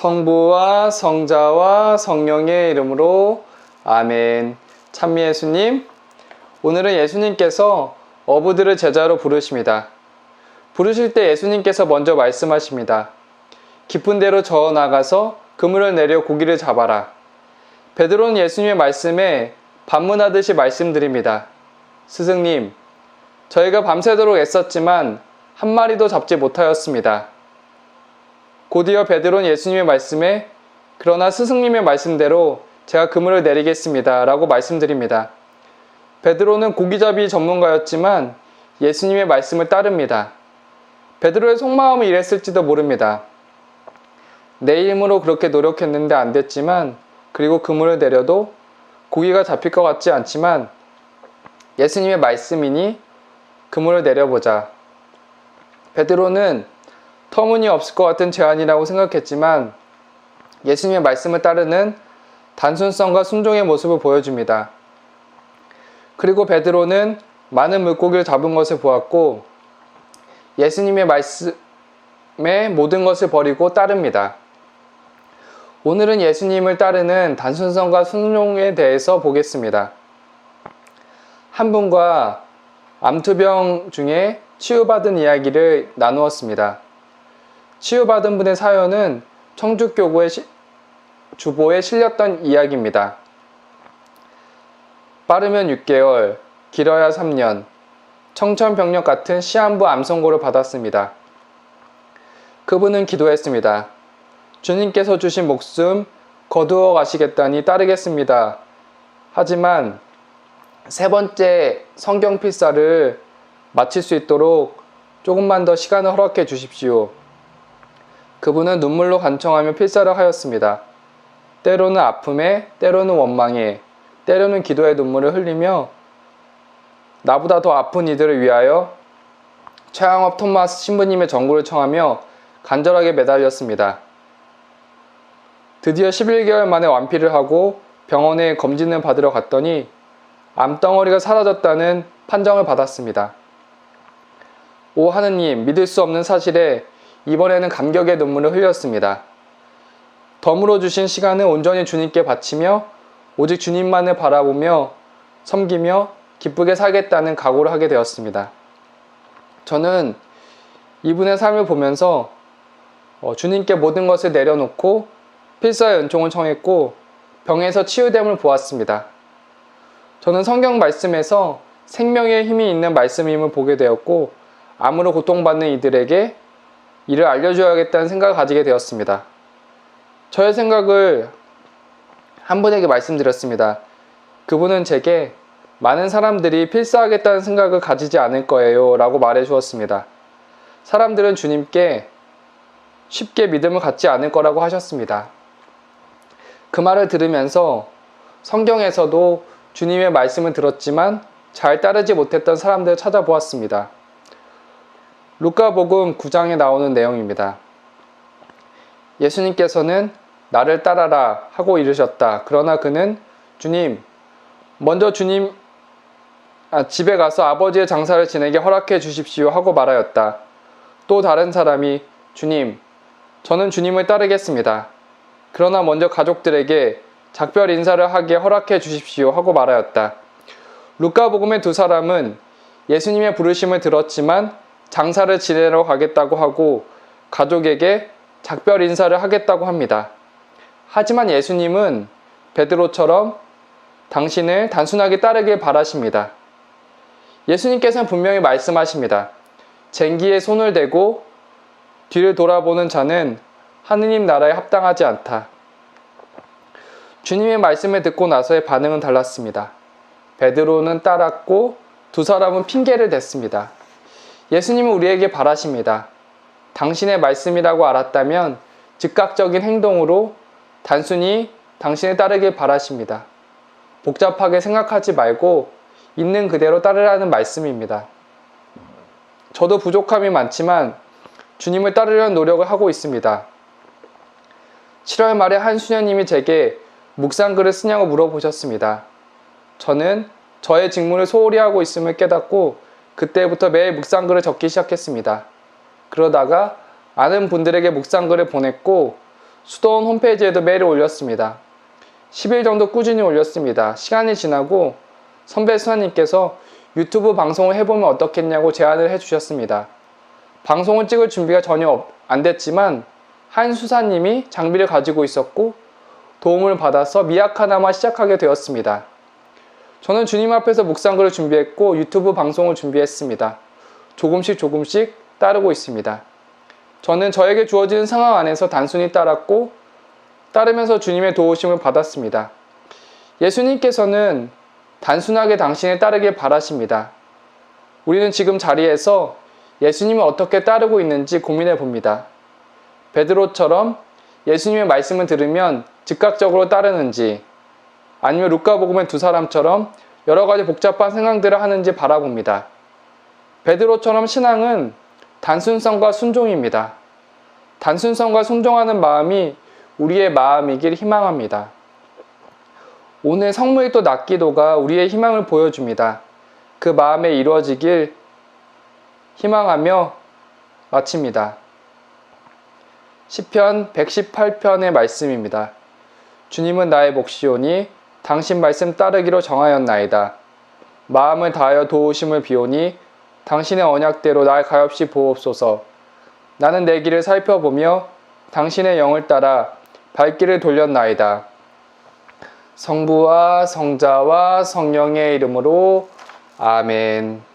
성부와 성자와 성령의 이름으로 아멘. 찬미 예수님, 오늘은 예수님께서 어부들을 제자로 부르십니다. 부르실 때 예수님께서 먼저 말씀하십니다. 깊은 데로 저어 나가서 그물을 내려 고기를 잡아라. 베드로는 예수님의 말씀에 반문하듯이 말씀드립니다. 스승님, 저희가 밤새도록 애썼지만 한 마리도 잡지 못하였습니다. 곧이어 베드로는 예수님의 말씀에 그러나 스승님의 말씀대로 제가 그물을 내리겠습니다. 라고 말씀드립니다. 베드로는 고기잡이 전문가였지만 예수님의 말씀을 따릅니다. 베드로의 속마음이 이랬을지도 모릅니다. 내 힘으로 그렇게 노력했는데 안 됐지만 그리고 그물을 내려도 고기가 잡힐 것 같지 않지만 예수님의 말씀이니 그물을 내려보자. 베드로는 터무니없을 것 같은 제안이라고 생각했지만 예수님의 말씀을 따르는 단순성과 순종의 모습을 보여줍니다. 그리고 베드로는 많은 물고기를 잡은 것을 보았고 예수님의 말씀에 모든 것을 버리고 따릅니다. 오늘은 예수님을 따르는 단순성과 순종에 대해서 보겠습니다. 한 분과 암투병 중에 치유받은 이야기를 나누었습니다. 치유받은 분의 사연은 청주교구의 시, 주보에 실렸던 이야기입니다. 빠르면 6개월, 길어야 3년, 청천벽력 같은 시한부 암 선고를 받았습니다. 그분은 기도했습니다. 주님께서 주신 목숨 거두어 가시겠다니 따르겠습니다. 하지만 세 번째 성경 필사를 마칠 수 있도록 조금만 더 시간을 허락해 주십시오. 그분은 눈물로 간청하며 필사를 하였습니다. 때로는 아픔에, 때로는 원망에, 때로는 기도의 눈물을 흘리며 나보다 더 아픈 이들을 위하여 최양업 토마스 신부님의 전구를 청하며 간절하게 매달렸습니다. 드디어 11개월 만에 완피를 하고 병원에 검진을 받으러 갔더니 암덩어리가 사라졌다는 판정을 받았습니다. 오 하느님, 믿을 수 없는 사실에 이번에는 감격의 눈물을 흘렸습니다. 덤으로 주신 시간을 온전히 주님께 바치며 오직 주님만을 바라보며 섬기며 기쁘게 살겠다는 각오를 하게 되었습니다. 저는 이분의 삶을 보면서 어, 주님께 모든 것을 내려놓고 필사의 은총을 청했고 병에서 치유됨을 보았습니다. 저는 성경 말씀에서 생명의 힘이 있는 말씀임을 보게 되었고 암으로 고통받는 이들에게 이를 알려줘야겠다는 생각을 가지게 되었습니다. 저의 생각을 한 분에게 말씀드렸습니다. 그분은 제게 많은 사람들이 필사하겠다는 생각을 가지지 않을 거예요 라고 말해 주었습니다. 사람들은 주님께 쉽게 믿음을 갖지 않을 거라고 하셨습니다. 그 말을 들으면서 성경에서도 주님의 말씀을 들었지만 잘 따르지 못했던 사람들을 찾아보았습니다. 루카복음 9장에 나오는 내용입니다. 예수님께서는 나를 따라라 하고 이르셨다. 그러나 그는 주님, 먼저 주님 아, 집에 가서 아버지의 장사를 지내게 허락해 주십시오 하고 말하였다. 또 다른 사람이 주님, 저는 주님을 따르겠습니다. 그러나 먼저 가족들에게 작별 인사를 하게 허락해 주십시오 하고 말하였다. 루카복음의 두 사람은 예수님의 부르심을 들었지만 장사를 지내러 가겠다고 하고 가족에게 작별 인사를 하겠다고 합니다. 하지만 예수님은 베드로처럼 당신을 단순하게 따르길 바라십니다. 예수님께서는 분명히 말씀하십니다. 쟁기에 손을 대고 뒤를 돌아보는 자는 하느님 나라에 합당하지 않다. 주님의 말씀을 듣고 나서의 반응은 달랐습니다. 베드로는 따랐고 두 사람은 핑계를 댔습니다. 예수님은 우리에게 바라십니다. 당신의 말씀이라고 알았다면 즉각적인 행동으로 단순히 당신을 따르길 바라십니다. 복잡하게 생각하지 말고 있는 그대로 따르라는 말씀입니다. 저도 부족함이 많지만 주님을 따르려는 노력을 하고 있습니다. 7월 말에 한 수녀님이 제게 묵상글을 쓰냐고 물어보셨습니다. 저는 저의 직무를 소홀히 하고 있음을 깨닫고 그때부터 매일 묵상글을 적기 시작했습니다. 그러다가 아는 분들에게 묵상글을 보냈고 수도원 홈페이지에도 매일 올렸습니다. 10일 정도 꾸준히 올렸습니다. 시간이 지나고 선배 수사님께서 유튜브 방송을 해보면 어떻겠냐고 제안을 해주셨습니다. 방송을 찍을 준비가 전혀 없- 안 됐지만 한 수사님이 장비를 가지고 있었고 도움을 받아서 미약하나마 시작하게 되었습니다. 저는 주님 앞에서 묵상글을 준비했고 유튜브 방송을 준비했습니다. 조금씩 조금씩 따르고 있습니다. 저는 저에게 주어지는 상황 안에서 단순히 따랐고 따르면서 주님의 도우심을 받았습니다. 예수님께서는 단순하게 당신을 따르길 바라십니다. 우리는 지금 자리에서 예수님을 어떻게 따르고 있는지 고민해 봅니다. 베드로처럼 예수님의 말씀을 들으면 즉각적으로 따르는지 아니면 루카복음의 두 사람처럼 여러 가지 복잡한 생각들을 하는지 바라봅니다. 베드로처럼 신앙은 단순성과 순종입니다. 단순성과 순종하는 마음이 우리의 마음이길 희망합니다. 오늘 성무의 낮기도가 우리의 희망을 보여줍니다. 그 마음에 이루어지길 희망하며 마칩니다. 시편 118편의 말씀입니다. 주님은 나의 몫이오니 당신 말씀 따르기로 정하였나이다. 마음을 다하여 도우심을 비오니 당신의 언약대로 날 가엾이 보옵소서. 나는 내 길을 살펴보며 당신의 영을 따라 발길을 돌렸나이다. 성부와 성자와 성령의 이름으로 아멘.